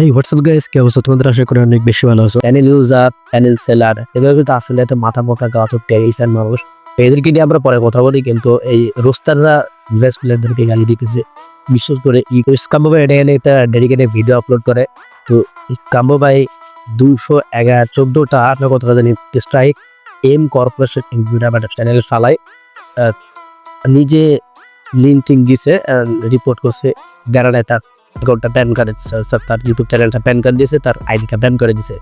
হেই WhatsApp guys কি অবস্থা তোমাদের? আশা করি অনেক বেশি ভালো আছো। প্যানেল ইউজার প্যানেল সেলার এগুলো কিন্তু আসলে এত মাথা মোটা গাছ টেরিসান মানুষ। এদেরকে নিয়ে আমরা পরে কথা বলি কিন্তু এই রোস্টাররা ইউএস প্লেয়ারদেরকে গালি দিতেছে। বিশেষ করে কাম্বো ভাই এটা এখানে একটা ডেডিকেটেড ভিডিও আপলোড করে। তো কাম্বো ভাই দুশো এগারো চোদ্দোটা আপনার কথা জানি স্ট্রাইক এম কর্পোরেশন ইনভিউটার চ্যানেল আহ, নিজে লিঙ্ক টিঙ্ক দিছে রিপোর্ট করছে গ্যারাডায় তার অ্যাকাউন্টটা ব্যান করে স্যার তার ইউটিউব চ্যানেলটা ব্যান করে দিয়েছে তার আইডিটা ব্যান করে দিছে।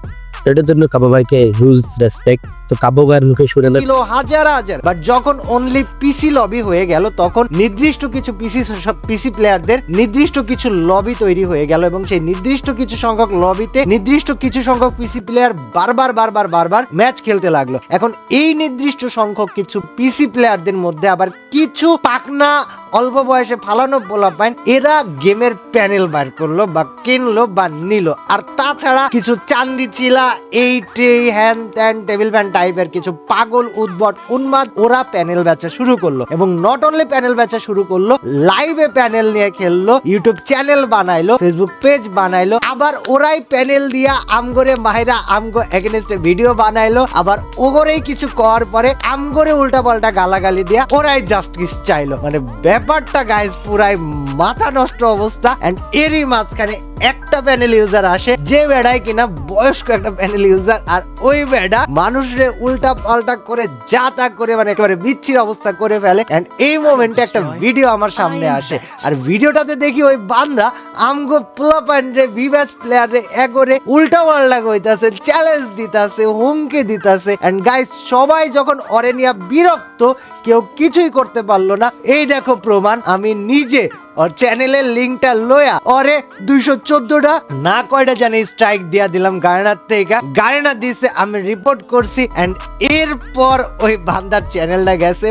এটার জন্য কাবু ভাইকে হিউজ রেসপেক্ট তো ভাইয়ের মুখে শুনে ছিল হাজার হাজার। বাট যখন অনলি পিসি লবি হয়ে গেল, তখন নির্দিষ্ট কিছু পিসি পিসি প্লেয়ারদের নির্দিষ্ট কিছু লবি তৈরি হয়ে গেল এবং সেই নির্দিষ্ট কিছু সংখ্যক লবিতে নির্দিষ্ট কিছু সংখ্যক পিসি প্লেয়ার বারবার বারবার বারবার ম্যাচ খেলতে লাগল। এখন এই নির্দিষ্ট সংখ্যক কিছু পিসি প্লেয়ারদের মধ্যে আবার কিছু পাকনা অল্প বয়সে ফালানো বলা পাইন এরা গেমের প্যানেল বার করল বা কিনলো বা নিল। আর তাছাড়া কিছু চান্দি চিলা এই ট্রে হ্যান ত্যান টেবিল ফ্যান টাইপের কিছু পাগল উদ্ভট উন্মাদ ওরা প্যানেল বেচা শুরু করল এবং নট অনলি প্যানেল বেচা শুরু করল লাইভে প্যানেল নিয়ে খেললো ইউটিউব চ্যানেল বানাইলো ফেসবুক পেজ বানাইলো, আবার ওরাই প্যানেল দিয়া আমগরে মাহিরা আমগো এগেনস্টে ভিডিও বানাইলো, আবার ওগরেই কিছু করার পরে আমগরে উল্টা পাল্টা গালাগালি দিয়া ওরাই জাস্টিস চাইলো। মানে ব্যাপারটা গাইজ পুরাই মাথা নষ্ট অবস্থা এন্ড এরই মাঝখানে একটা প্যানেল ইউজার আসে যে বেড়ায় কিনা বয়স্ক একটা প্যানেল ইউজার আর ওই বেড়া মানুষের উল্টা পাল্টা করে যা তা করে মানে একেবারে বিচ্ছির অবস্থা করে ফেলে। এন্ড এই মোমেন্টে একটা ভিডিও আমার সামনে আসে। আর ভিডিওটাতে দেখি ওই বান্দা আমগো প্লা প্যান্ডে বিব্যাচ প্লেয়ারে এগোরে উল্টা পাল্টা কইতাছে চ্যালেঞ্জ দিতাছে, হুমকি দিতাছে। এন্ড গাইস সবাই যখন অরেনিয়া বিরক্ত, কেউ কিছুই করতে পারল না। এই দেখো প্রমাণ, আমি নিজে ওর চ্যানেলের লিঙ্কটা লয়া ওরে দুইশো চোদ্দটা না কয়টা জানি স্ট্রাইক দিয়া দিলাম গায়নার থেকে। গায়না দিছে, আমি রিপোর্ট করছি এন্ড এরপর ওই বান্দার চ্যানেলটা গেছে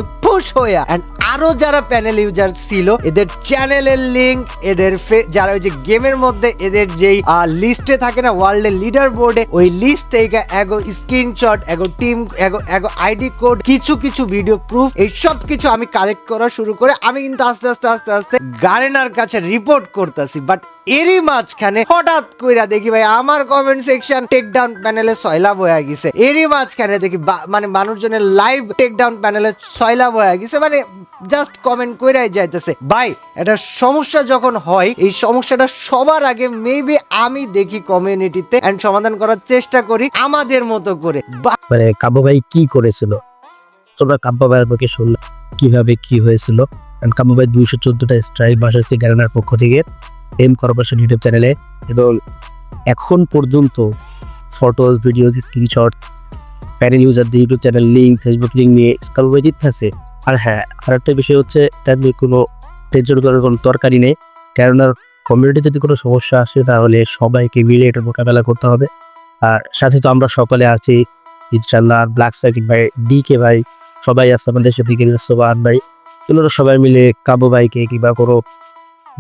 এন্ড আরও যারা প্যানেল ইউজার ছিল, এদের চ্যানেলের লিংক এদের যারা ওই যে গেমের মধ্যে এদের যেই লিস্টে থাকে না ওয়ার্ল্ডের লিডার বোর্ডে ওই লিস্ট থেকে এগো স্ক্রিনশট এগো টিম এগো এগো আইডি কোড কিছু কিছু ভিডিও প্রুফ এই সব কিছু আমি কালেক্ট করা শুরু করে আমি কিন্তু আস্তে আস্তে আস্তে আস্তে গারেনার কাছে রিপোর্ট করতেছি। বাট এরই মাঝখানে হঠাৎ কইরা দেখি ভাই, আমার কমেন্ট সেকশন টেক ডাউন প্যানেলে সয়লাভ হয়ে গেছে। এরই মাঝখানে দেখি মানে মানুষজনের লাইভ টেক ডাউন প্যানেলে সয়লাভ হয়ে গেছে মানে জাস্ট কমেন্ট কইরাই যাইতেছে। ভাই, এটা সমস্যা যখন হয়, এই সমস্যাটা সবার আগে মেবি আমি দেখি কমিউনিটিতে এন্ড সমাধান করার চেষ্টা করি আমাদের মতো করে। মানে কাব্য ভাই কি করেছিল? তোমরা কাব্য ভাইয়ের কীভাবে কি হয়েছিল? কারণ কাব্য ভাই দুইশো চোদ্দটা স্ট্রাইক বাসাচ্ছি গ্যারেনার পক্ষ থেকে এম কর্পোরেশন ইউটিউব চ্যানেলে এবং এখন পর্যন্ত photos videos screenshot panel ইউজারদের YouTube channel link Facebook link নিয়ে কাব্য ভাই জিততেছে আর হ্যাঁ আরেকটা বিষয় হচ্ছে তার কোনো টেনশন করার কোনো দরকারই নেই। কেননা কমিউনিটি যদি কোনো সমস্যা আসে, তাহলে সবাইকে মিলে এটা মোকাবেলা করতে হবে। আর সাথে তো আমরা সকলে আছি ইনশাল্লাহ ব্ল্যাক সার্কিট ভাই ডি কে ভাই, সবাই আছে আমাদের সাথে সোবান ভাই। তোমরা সবাই মিলে কাবু ভাইকে কিংবা কোনো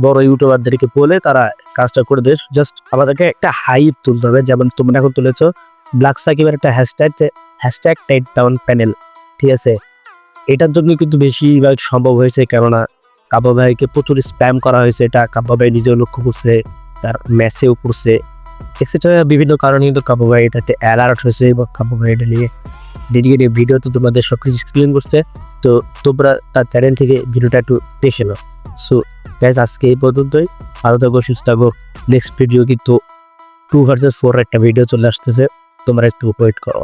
বড় ইউটিউবারদেরকে বলে তারা কাজটা করে দেশ। জাস্ট আমাদেরকে একটা হাইপ তুলতে হবে, যেমন তোমরা এখন তুলেছ ব্ল্যাক সাকিবের একটা hashtag hashtag tight down panel ঠিক আছে? এটার জন্য কিন্তু বেশিরভাগ সম্ভব হয়েছে কেননা কাব্য ভাইকে প্রচুর স্প্যাম করা হয়েছে। এটা কাব্য ভাই নিজেও লক্ষ্য করছে, তার ম্যাচেও করছে এক্সেট্রা বিভিন্ন কারণে কিন্তু কাব্য ভাই এটাতে অ্যালার্ট হয়েছে এবং কাব্য ভাই এটা নিয়ে ডেডিকেটেড ভিডিও তো তোমাদের সব কিছু এক্সপ্লেন করছে। তো তোমরা তার চ্যানেল থেকে ভিডিওটা একটু দেখে নাও। সো গ্যাস আজকে এই পর্যন্তই। ভালো থাকো, সুস্থ থাকো। নেক্সট ভিডিও কিন্তু টু ভার্সেস ফোর একটা ভিডিও চলে আসতেছে। তোমরা একটু ওয়েট করো।